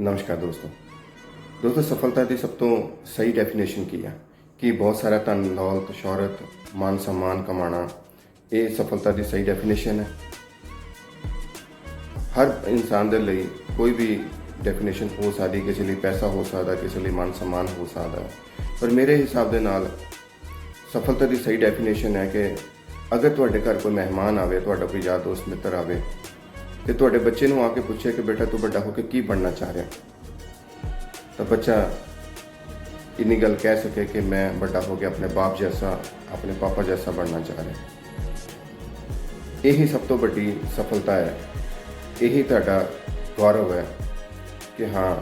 ਨਮਸਕਾਰ ਦੋਸਤੋ ਦੋਸਤੋ ਸਫਲਤਾ ਦੀ ਸਭ ਤੋਂ ਸਹੀ ਡੈਫੀਨੇਸ਼ਨ ਕੀ ਆ ਕਿ ਬਹੁਤ ਸਾਰਾ ਧਨ ਦੌਲਤ ਸ਼ੋਹਰਤ ਮਾਨ ਸਨਮਾਨ ਕਮਾਣਾ ਇਹ ਸਫਲਤਾ ਦੀ ਸਹੀ ਡੈਫੀਨੇਸ਼ਨ ਹੈ ਹਰ ਇਨਸਾਨ ਦੇ ਲਈ ਕੋਈ ਵੀ ਡੈਫੀਨੇਸ਼ਨ ਹੋ ਸਕਦੀ ਕਿਸੇ ਲਈ ਪੈਸਾ ਹੋ ਸਕਦਾ ਕਿਸੇ ਲਈ ਮਾਨ ਸਨਮਾਨ ਹੋ ਸਕਦਾ ਪਰ ਮੇਰੇ ਹਿਸਾਬ ਦੇ ਨਾਲ ਸਫਲਤਾ ਦੀ ਸਹੀ ਡੈਫੀਨੇਸ਼ਨ ਹੈ ਕਿ ਅਗਰ ਤੁਹਾਡੇ ਘਰ ਕੋਈ ਮਹਿਮਾਨ ਆਵੇ ਤੁਹਾਡਾ ਕੋਈ ਯਾਰ ਦੋਸਤ ਮਿੱਤਰ ਆਵੇ ਤੇ ਤੁਹਾਡੇ ਬੱਚੇ ਨੂੰ ਆ ਕੇ ਪੁੱਛੇ ਕਿ ਬੇਟਾ ਤੂੰ ਵੱਡਾ ਹੋ ਕੇ ਕੀ ਬਣਨਾ ਚਾਹ ਰਿਹਾ? ਤਾਂ ਬੱਚਾ ਇੰਨੀ ਗੱਲ ਕਹਿ ਸਕੇ ਕਿ ਮੈਂ ਵੱਡਾ ਹੋ ਕੇ ਆਪਣੇ ਬਾਪ ਜੈਸਾ, ਆਪਣੇ ਪਾਪਾ ਜੈਸਾ ਬਣਨਾ ਚਾਹ ਰਿਹਾ। ਇਹੀ ਸਭ ਤੋਂ ਵੱਡੀ ਸਫਲਤਾ ਹੈ। ਇਹੀ ਤੁਹਾਡਾ ਗੌਰਵ ਹੈ ਕਿ ਹਾਂ,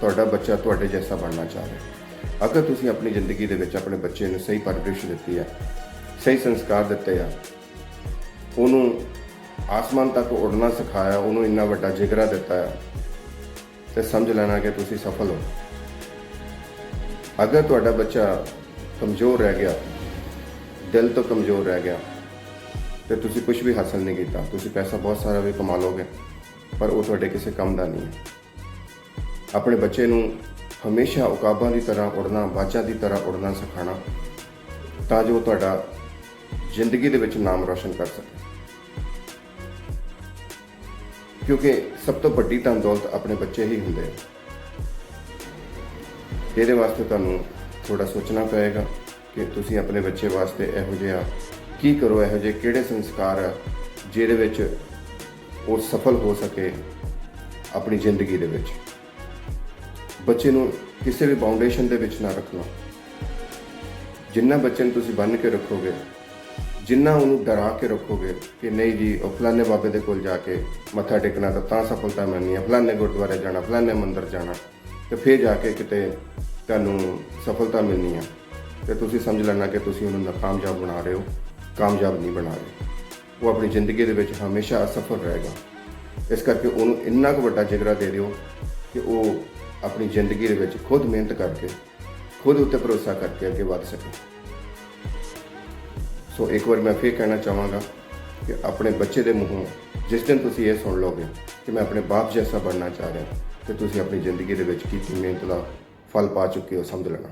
ਤੁਹਾਡਾ ਬੱਚਾ ਤੁਹਾਡੇ ਜੈਸਾ ਬਣਨਾ ਚਾਹ ਰਿਹਾ। ਅਗਰ ਤੁਸੀਂ ਆਪਣੀ ਜ਼ਿੰਦਗੀ ਦੇ ਵਿੱਚ ਆਪਣੇ ਬੱਚੇ ਨੂੰ ਸਹੀ ਪਰਵਰਿਸ਼ ਦਿੱਤੀ ਹੈ, ਸਹੀ ਸੰਸਕਾਰ ਦਿੱਤੇ ਆ, ਉਹਨੂੰ ਆਸਮਾਨ ਤੱਕ ਉੜਨਾ ਸਿਖਾਇਆ, ਉਹਨੂੰ ਇੰਨਾ ਵੱਡਾ ਜਿਗਰਾ ਦਿੱਤਾ ਹੈ। ਤੇ ਸਮਝ ਲੈਣਾ ਕਿ ਤੁਸੀਂ ਸਫਲ ਹੋ। ਅਗਰ ਤੁਹਾਡਾ ਬੱਚਾ ਕਮਜ਼ੋਰ ਰਹਿ ਗਿਆ, ਦਿਲ ਤੋਂ ਕਮਜ਼ੋਰ ਰਹਿ ਗਿਆ, ਤੇ ਤੁਸੀਂ ਕੁਝ ਵੀ ਹਾਸਲ ਨਹੀਂ ਕੀਤਾ, ਤੁਸੀਂ ਪੈਸਾ ਬਹੁਤ ਸਾਰਾ ਵੀ ਕਮਾ ਲੋਗੇ, ਪਰ ਉਹ ਤੁਹਾਡੇ ਕਿਸੇ ਕੰਮ ਦਾ ਨਹੀਂ ਹੈ। ਆਪਣੇ ਬੱਚੇ ਨੂੰ ਹਮੇਸ਼ਾ ਉਕਾਬਾਂ ਦੀ ਤਰ੍ਹਾਂ ਉੜਨਾ, ਬਾਜਾਂ ਦੀ ਤਰ੍ਹਾਂ ਉੜਨਾ ਸਿਖਾਣਾ ਤਾਂ ਜੋ ਤੁਹਾਡਾ ਜ਼ਿੰਦਗੀ ਦੇ ਵਿੱਚ ਨਾਮ ਰੋਸ਼ਨ ਕਰ ਸਕੇ। ਕਿਉਂਕਿ ਸਭ ਤੋਂ ਵੱਡੀ ਧਨ ਦੌਲਤ ਆਪਣੇ ਬੱਚੇ ਹੀ ਹੁੰਦੇ ਆ ਇਹਦੇ ਵਾਸਤੇ ਤੁਹਾਨੂੰ ਥੋੜਾ ਸੋਚਣਾ ਪਏਗਾ ਕਿ ਤੁਸੀਂ ਆਪਣੇ ਬੱਚੇ ਵਾਸਤੇ ਇਹੋ ਜਿਹਾ ਕੀ ਕਰੋ, ਇਹੋ ਜਿਹੇ ਕਿਹੜੇ ਸੰਸਕਾਰ ਆ ਜਿਹਦੇ ਵਿੱਚ ਉਹ ਸਫਲ ਹੋ ਸਕੇ ਆਪਣੀ ਜ਼ਿੰਦਗੀ ਦੇ ਵਿੱਚ। ਬੱਚੇ ਨੂੰ ਕਿਸੇ ਵੀ ਬਾਉਂਡੇਸ਼ਨ ਦੇ ਵਿੱਚ ਨਾ ਰੱਖਣਾ। ਜਿੰਨਾ ਬੱਚੇ ਨੂੰ ਤੁਸੀਂ ਬੰਨ ਕੇ ਰੱਖੋਗੇ ਜਿੰਨਾ ਉਹਨੂੰ ਡਰਾ ਕੇ ਰੱਖੋਗੇ ਕਿ ਨਹੀਂ ਜੀ, ਉਹ ਫਲਾਣੇ ਬਾਬੇ ਦੇ ਕੋਲ ਜਾ ਕੇ ਮੱਥਾ ਟੇਕਣਾ ਤਾਂ ਤਾਂ ਸਫਲਤਾ ਮਿਲਣੀ ਹੈ। ਫਲਾਣੇ ਗੁਰਦੁਆਰੇ ਜਾਣਾ, ਫਲਾਣੇ ਮੰਦਿਰ ਜਾਣਾ, ਤੇ ਫਿਰ ਜਾ ਕੇ ਕਿਤੇ ਤੁਹਾਨੂੰ ਸਫਲਤਾ ਮਿਲਣੀ ਹੈ। ਤੇ ਤੁਸੀਂ ਸਮਝ ਲੈਣਾ ਕਿ ਤੁਸੀਂ ਉਹਨੂੰ ਨਾਕਾਮਯਾਬ ਬਣਾ ਰਹੇ ਹੋ, ਕਾਮਯਾਬ ਨਹੀਂ ਬਣਾ ਰਹੇ। ਉਹ ਆਪਣੀ ਜ਼ਿੰਦਗੀ ਦੇ ਵਿੱਚ ਹਮੇਸ਼ਾ ਅਸਫਲ ਰਹੇਗਾ। ਇਸ ਕਰਕੇ ਉਹਨੂੰ ਇੰਨਾ ਕੁ ਵੱਡਾ ਜਿਗਰਾ ਦੇ ਦਿਓ ਕਿ ਉਹ ਆਪਣੀ ਜ਼ਿੰਦਗੀ ਦੇ ਵਿੱਚ ਖੁਦ ਮਿਹਨਤ ਕਰਕੇ, ਖੁਦ ਉੱਤੇ ਭਰੋਸਾ ਕਰਕੇ ਅੱਗੇ ਵਧ ਸਕੇ। ਸੋ ਇੱਕ ਵਾਰ ਮੈਂ ਫੇਰ ਕਹਿਣਾ ਚਾਹਾਂਗਾ ਕਿ ਆਪਣੇ ਬੱਚੇ ਦੇ ਮੂੰਹੋਂ ਜਿਸ ਦਿਨ ਤੁਸੀਂ ਇਹ ਸੁਣ ਲਓਗੇ ਕਿ ਮੈਂ ਆਪਣੇ ਬਾਪ ਜੈਸਾ ਬਣਨਾ ਚਾਹ ਰਿਹਾ ਤੇ ਤੁਸੀਂ ਆਪਣੀ ਜ਼ਿੰਦਗੀ ਦੇ ਵਿੱਚ ਕੀਤੀ ਮਿਹਨਤ ਦਾ ਫਲ ਪਾ ਚੁੱਕੇ ਹੋ ਸਮਝ ਲੈਣਾ